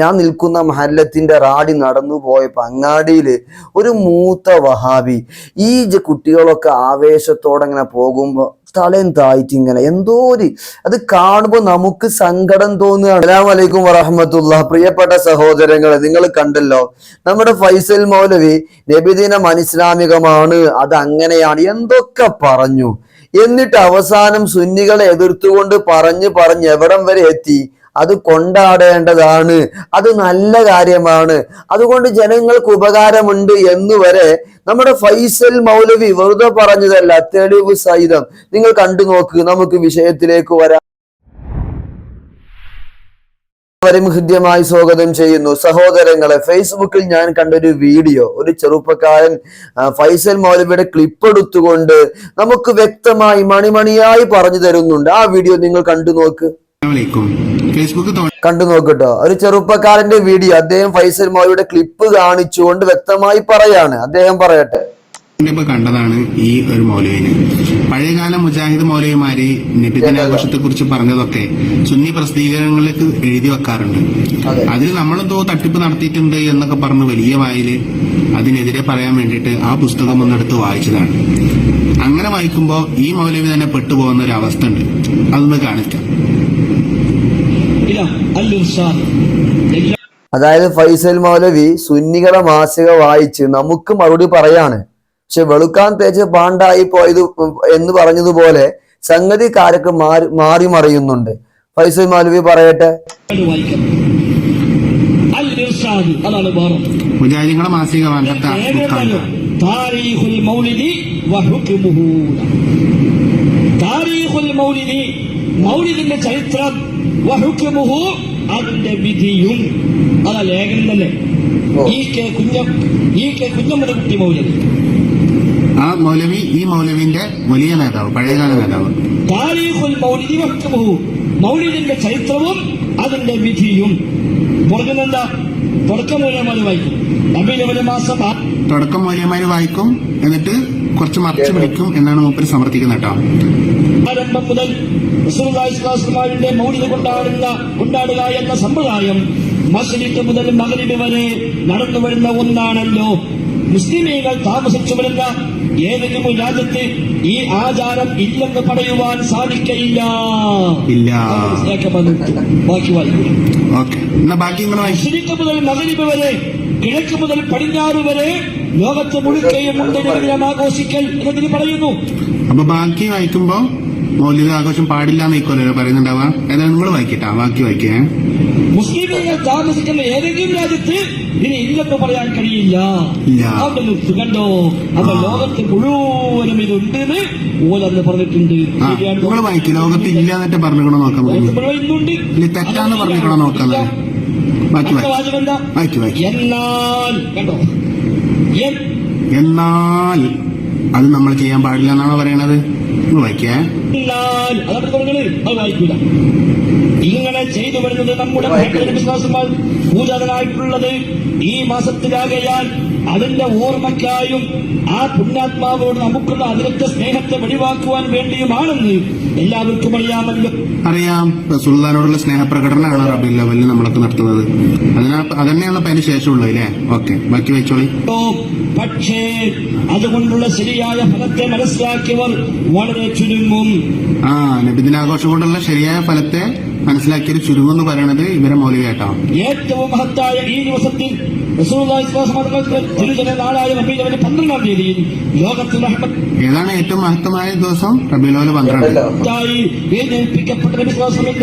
ഞാൻ നിൽക്കുന്ന മഹല്ലത്തിന്റെ റാടി നടന്നു പോയപ്പോ അങ്ങാടിയിൽ ഒരു മൂത്ത വഹാബി ഈ കുട്ടികളൊക്കെ ആവേശത്തോടെ ഇങ്ങനെ പോകുമ്പോ തലയും തായിട്ട് ഇങ്ങനെ എന്തോ ഒരു അത് കാണുമ്പോൾ നമുക്ക് സങ്കടം തോന്നുകയാണ്. അലാം വലൈക്കും വറഹമത്തുള്ള പ്രിയപ്പെട്ട സഹോദരങ്ങളെ നിങ്ങൾ കണ്ടല്ലോ നമ്മുടെ ഫൈസൽ മൗലവി നബിദിനം അനിസ്ലാമികമാണ് അത് അങ്ങനെയാണ് എന്തൊക്കെ പറഞ്ഞു. എന്നിട്ട് അവസാനം സുന്നികളെ എതിർത്തുകൊണ്ട് പറഞ്ഞ് പറഞ്ഞ് എവിടം വരെ എത്തി? അത് കൊണ്ടാടേണ്ടതാണ്. അത് നല്ല കാര്യമാണ്. അതുകൊണ്ട് ജനങ്ങൾക്ക് ഉപകാരമുണ്ട് എന്ന് വരെ നമ്മുടെ ഫൈസൽ മൗലവി വെറുതെ പറഞ്ഞതല്ല തെളിവ് സഹിതം. നിങ്ങൾ കണ്ടു നോക്ക് നമുക്ക് വിഷയത്തിലേക്ക് വരാം. ഹൃദ്യമായി സ്വാഗതം ചെയ്യുന്നു. സഹോദരങ്ങളെ ഫേസ്ബുക്കിൽ ഞാൻ കണ്ട ഒരു വീഡിയോ. ഒരു ചെറുപ്പക്കാരൻ ഫൈസൽ മൗലവിയുടെ ക്ലിപ്പ് എടുത്തുകൊണ്ട് നമുക്ക് വ്യക്തമായി മണിമണിയായി പറഞ്ഞു തരുന്നുണ്ട്. ആ വീഡിയോ നിങ്ങൾ കണ്ടു നോക്ക്. കണ്ടു നോക്കട്ടോ. ഒരു ചെറുപ്പക്കാരന്റെ വീഡിയോ അദ്ദേഹം ഫൈസൽ മൗലിയുടെ ക്ലിപ്പ് കാണിച്ചുകൊണ്ട് വ്യക്തമായി പറയാണ്. അദ്ദേഹം പറയട്ടെ. കണ്ടതാണ് ഈ ഒരു മൗലവിന്. പഴയകാല മുജാഹിദ് മൗലവിമാര് നിബിദിന ആഘോഷത്തെ കുറിച്ച് പറഞ്ഞതൊക്കെ സുന്നി പ്രസിദ്ധീകരണങ്ങളിലേക്ക് എഴുതി വെക്കാറുണ്ട്. അതിൽ നമ്മളെന്തോ തട്ടിപ്പ് നടത്തിയിട്ടുണ്ട് എന്നൊക്കെ പറഞ്ഞ് വലിയ വായിൽ അതിനെതിരെ പറയാൻ വേണ്ടിയിട്ട് ആ പുസ്തകം ഒന്നെടുത്ത് വായിച്ചതാണ്. അങ്ങനെ വായിക്കുമ്പോൾ ഈ മൗലവി തന്നെ പെട്ടുപോകുന്ന ഒരു അവസ്ഥ ഉണ്ട്. അതൊന്ന് കാണിക്കാം. അതായത് ഫൈസൽ മൗലവി സുന്നികളെ മാസിക വായിച്ച് നമുക്ക് മറുപടി പറയാണ്. പക്ഷെ വെളുക്കാൻ തേച്ച് പാണ്ടായി പോയത് എന്ന് പറഞ്ഞതുപോലെ സംഗതിക്കാരൊക്കെ മാറി മാറി മറിയുന്നുണ്ട്. ഫൈസൽ മൗലവി പറയട്ടെ. മുജാഹിദിങ്ങളെ മൗലിദിന്റെ ചരിത്രം അതിന്റെ വിധിയും അതാ ലേഖനം തന്നെ. ഈ കെ കുഞ്ഞ ഈ കെ കുഞ്ഞമ്മയുടെ കുട്ടി മൗലവി ആ മൗലവി ഈ മൗലവിന്റെ വലിയ നേതാവ് പഴയകാല നേതാവ്. മൗലിദിന്റെ ചരിത്രവും അതിന്റെ വിധിയും. പറഞ്ഞെന്താ തുടക്കമൂലമായി വായിക്കും. നബീലവന മാസം ആ- തുടക്കം മൗര്യമാര് വായിക്കും എന്നിട്ട് കുറച്ച് മറച്ചു പിടിക്കും എന്നാണ് മൂപ്പര് സമർത്ഥിക്കുന്നത് കേട്ടോ. ആരംഭം മുതൽ റസൂലുള്ളാഹിന്റെ മൗലിക കൊണ്ടാടുന്ന കൊണ്ടാടുക എന്ന സമ്പ്രദായം മസ്ജിദ് മുതൽ മകരിബ് വരെ നടന്നു വരുന്ന ഒന്നാണല്ലോ. മുസ്ലിമീങ്ങൾ താമസിച്ചു വരുന്ന ഏതെങ്കിലും രാജ്യത്ത് ഈ ആചാരം ഇല്ലെന്ന് പറയുവാൻ സാധിക്കയില്ല. ഇല്ല. മനസ്സിലാക്കാൻ ബാക്കി വായിക്കും. നിങ്ങൾ മുതൽ മകരിബ് വരെ കിഴക്ക് മുതൽ പടിഞ്ഞാറ് വരെ ലോകത്ത് മുഴുക്കയും ആഘോഷിക്കൽ എന്നതിന് പറയുന്നു. അപ്പൊ ബാക്കി വായിക്കുമ്പോ മൗലിക ആഘോഷം പാടില്ല എന്ന് എന്നീക്കോലോ പറയുന്നുണ്ടാവാ. ഏതായാലും നിങ്ങൾ വായിക്കട്ടാ ബാക്കി വായിക്കേ. മുസ്ലിമീങ്ങൾ താമസിക്കുന്ന ഏതെങ്കിലും രാജ്യത്ത് ഇനി ഇല്ലെന്ന് പറയാൻ കഴിയില്ല. അവിടെ നിർത്ത് കണ്ടോ? അപ്പൊ. ലോകത്ത് മുഴുവനും ഇതുണ്ടെന്ന് ഓലെന്ന് പറഞ്ഞിട്ടുണ്ട്. നിങ്ങൾ വായിക്കും ലോകത്ത് ഇല്ല എന്നിട്ട് പറഞ്ഞിക്കണോ നോക്കാം ഇന്നുണ്ട്. തെറ്റാന്ന് പറഞ്ഞിക്കണോ നോക്കാം. ബാക്കി വായിക്കും എന്നാൽ കണ്ടോ? എന്നാൽ അത് നമ്മൾ ചെയ്യാൻ പാടില്ല എന്നാണോ പറയണത്? വായിക്കൂല ഇങ്ങനെ ചെയ്തു വരുന്നത് നമ്മുടെ വിശ്വാസങ്ങൾ പൂജാതനായിട്ടുള്ളത് ഈ മാസത്തിലാകയാൽ അതിന്റെ ഓർമ്മയ്ക്കായും ആ പുണ്യാത്മാവോട് നമുക്കുള്ള അതിരറ്റ സ്നേഹത്തെ വെളിവാക്കുവാൻ വേണ്ടിയുമാണെന്ന് എല്ലാവർക്കും അറിയാമല്ലോ. അറിയാം. സുൽത്താനോടുള്ള സ്നേഹപ്രകടനമാണ് റബി ലെവലിൽ നമ്മളൊക്കെ നടത്തുന്നത്. അതിനാ അതന്നെയാണ് അതിന് ശേഷമുള്ളത് അല്ലേ ഓക്കെ ബാക്കി വെച്ചോളി. പക്ഷേ അതുകൊണ്ടുള്ള ശരിയായ ഫലത്തെ മനസ്സിലാക്കിയവർ വളരെ ചുരുങ്ങും. ആ നബിദിനാഘോഷം കൊണ്ടുള്ള ശരിയായ ഫലത്തെ മനസ്സിലാക്കിയൊരു ചുരുങ്ങെന്ന് പറയണത് ഇവരെ മൗലികമായിട്ടാണ് ഏറ്റവും മഹത്തായ ഈ ദിവസത്തിൽ പന്ത്രണ്ടാം തീയതിയിൽ ലോകത്തിൽ ഏതാണ് ഏറ്റവും മഹത്തമായ ദിവസം? റബിലോൽ പന്ത്രണ്ട്.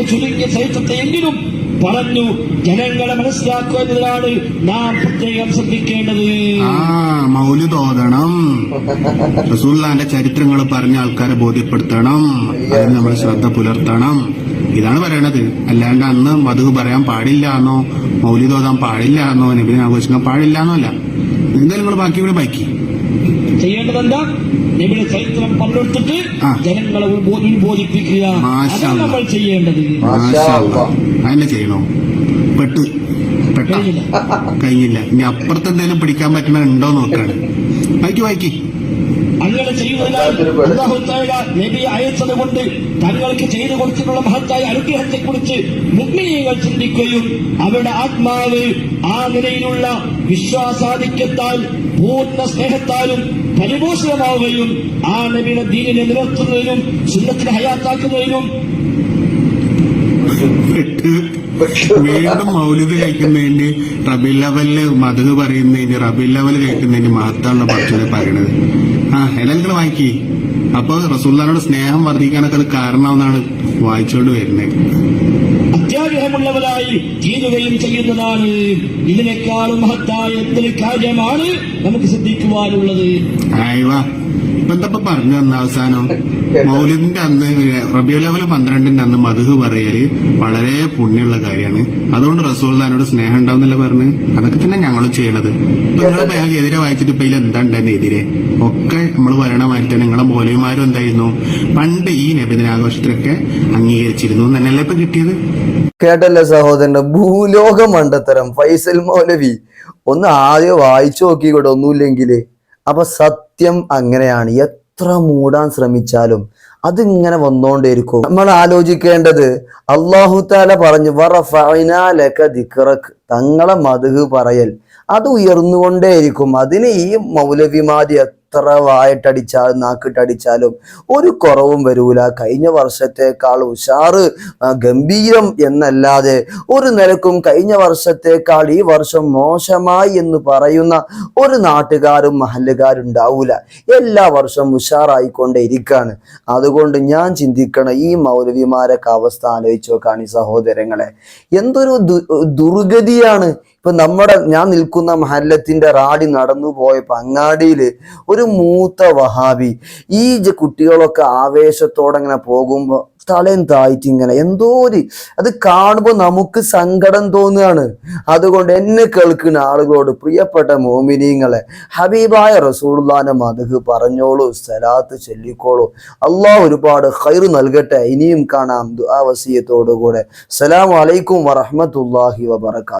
ചുരുങ്ങിയ ചരിത്രത്തെ എങ്കിലും പറഞ്ഞു ജനങ്ങളെ മനസ്സിലാക്കുക എന്നതിനാണ് നാം പ്രത്യേകം ശ്രദ്ധിക്കേണ്ടത്. ആ മൗലി ഓതണം റസൂല്ലാന്റെ ചരിത്രങ്ങൾ പറഞ്ഞ ആൾക്കാരെ ബോധ്യപ്പെടുത്തണം. അതിന് നമ്മൾ ശ്രദ്ധ പുലർത്തണം. ഇതാണ് പറയണത്. അല്ലാണ്ട് അന്ന് മധു പറയാൻ പാടില്ല എന്നോ മൗലിദ് ഓതാൻ പാടില്ല എന്നോ നബിനെ ആഘോഷിക്കാൻ പാടില്ല എന്നോ അല്ല. എന്തായാലും നിങ്ങൾ ബാക്കി ഇവിടെ ബാക്കി. ചെയ്യേണ്ടതെന്താ? ചരിത്രം പങ്കെടുത്തിട്ട് ജനങ്ങളെ ഉത്ബോധിപ്പിക്കുക. നമ്മൾ ചെയ്യേണ്ടത്. ചെയ്യണോ? പെട്ട്. പെട്ട. കഴിഞ്ഞില്ല. കഴിഞ്ഞില്ല. ഇനി അപ്പുറത്ത് എന്തെങ്കിലും പിടിക്കാൻ പറ്റണ ഉണ്ടോ നോക്കാണ്. വായിക്കി വായിക്കി. അങ്ങനെ ചെയ്യുന്നതിനാൽ നബി അയച്ചത് കൊണ്ട് തങ്ങൾക്ക് ചെയ്തു കൊടുത്തിട്ടുള്ള മഹത്തായ അനുഗ്രഹത്തെ കുറിച്ച് മുഗ്മിനീങ്ങൾ ചിന്തിക്കുകയും അവരുടെ ആത്മാവ് ആ നിലയിലുള്ള വിശ്വാസാധിക്യത്താൽ പൂർണ സ്നേഹത്താലും പരിപോഷിതമാവുകയും ആ നബിയുടെ ദീനിനെ നിലനിർത്തുന്നതിനും സുന്നത്തിനെ ഹയാത്താക്കുന്നതിനും വീണ്ടും മൗലിദ് കഴിക്കുന്നതിന് റബി ലെവലിൽ മധു പറയുന്നതിന് റബി ലെവൽ കഴിക്കുന്നതിന് മാത്രമാണ് പഠിച്ചത് പറയണത്. ആ എല്ലാം വായിക്കി. അപ്പൊ റസൂല്ലാനോട് സ്നേഹം വർദ്ധിക്കാനൊക്കെ അത് കാരണമെന്നാണ് വായിച്ചുകൊണ്ട് വരുന്നത് അത്യാഗ്രഹമുള്ളവരായി തീരുകയും ചെയ്യുന്നതാണ്. ഇതിനേക്കാളും മഹത്തായ എന്തൊരു കാര്യമാണ് നമുക്ക് ശ്രദ്ധിക്കുവാനുള്ളത് ആയിവാ. ഇപ്പൊ എന്താ പറഞ്ഞു തന്ന അവസാനം മൗലിദിന്റെ അന്ന് റബിയു ലെവൽ പന്ത്രണ്ടിന്റെ അന്ന് മധു പറയൽ വളരെ പുണ്യമുള്ള കാര്യമാണ്. അതുകൊണ്ട് റസൂൽദാനോട് സ്നേഹം ഉണ്ടാവുന്നില്ല പറഞ്ഞ്? അതൊക്കെ തന്നെ ഞങ്ങളും ചെയ്യണത്. ഇപ്പൊ നിങ്ങളിപ്പോ എതിരെ വായിച്ചിട്ട് ഇപ്പൊ ഇതിൽ എന്താ ഉണ്ടായിരുന്നു എതിരെ? ഒക്കെ നമ്മൾ പറയണ മാതിരി തന്നെ നിങ്ങളെ മൗലിമാരും എന്തായിരുന്നു? പണ്ട് ഈ നബിദിന നബിദിനാഘോഷത്തിലൊക്കെ അംഗീകരിച്ചിരുന്നു എന്നല്ലേ ഇപ്പൊ കിട്ടിയത്? കേട്ടല്ലേ സഹോദരന്റെ ഭൂലോക മണ്ടത്തരം. ഫൈസൽ മൗലവി. ഒന്ന് ആദ്യം വായിച്ചു നോക്കി നോക്കിക്കൂടെ ഒന്നുമില്ലെങ്കിൽ. അപ്പൊ സത്യം അങ്ങനെയാണ്. എത്ര മൂടാൻ ശ്രമിച്ചാലും അതിങ്ങനെ വന്നുകൊണ്ടേയിരിക്കും നമ്മൾ ആലോചിക്കേണ്ടത് അള്ളാഹു താല പറഞ്ഞു തങ്ങളെ മധു പറയൽ. അത് ഉയർന്നുകൊണ്ടേയിരിക്കും. അതിന് ഈ മൗലവിമാരി എത്ര വായിട്ടടിച്ചാലും നാക്കിട്ടടിച്ചാലും ഒരു കുറവും വരൂല. കഴിഞ്ഞ വർഷത്തേക്കാൾ ഉഷാറ് ഗംഭീരം എന്നല്ലാതെ ഒരു നിലക്കും കഴിഞ്ഞ വർഷത്തേക്കാൾ ഈ വർഷം മോശമായി എന്ന് പറയുന്ന ഒരു നാട്ടുകാരും മഹല്ലുകാരും ഉണ്ടാവൂല എല്ലാ വർഷവും ഉഷാറായിക്കൊണ്ടേ ഇരിക്കാണ് അതുകൊണ്ട് ഞാൻ ചിന്തിക്കണം ഈ മൗലവിമാരൊക്കെ അവസ്ഥ ആലോചിച്ച് നോക്കാണ് ഈ സഹോദരങ്ങളെ. എന്തൊരു ദുർഗതിയാണ് ഇപ്പൊ നമ്മുടെ ഞാൻ നിൽക്കുന്ന മഹല്ലത്തിന്റെ റാഡി നടന്നു പോയപ്പോ അങ്ങാടിയിൽ ഒരു മൂത്ത വഹാബി ഈ കുട്ടികളൊക്കെ ആവേശത്തോടെ ഇങ്ങനെ പോകുമ്പോ തലയും തായിട്ട് ഇങ്ങനെ എന്തോ ഒരു അത് കാണുമ്പോൾ നമുക്ക് സങ്കടം തോന്നുകയാണ്. അതുകൊണ്ട് എന്നെ കേൾക്കുന്ന ആളുകളോട് പ്രിയപ്പെട്ട മോമിനീങ്ങളെ ഹബീബായ റസൂള്ളാനെ മധു പറഞ്ഞോളൂ സ്ഥലാത്ത് ചൊല്ലിക്കോളൂ. അള്ളാഹ് ഒരുപാട് ഹൈർ നൽകട്ടെ. ഇനിയും കാണാം ദുആ വസിയത്തോടുകൂടെ. സലാം അലൈക്കും വറഹ്മത്തുള്ളാഹി വബറകാത്ത്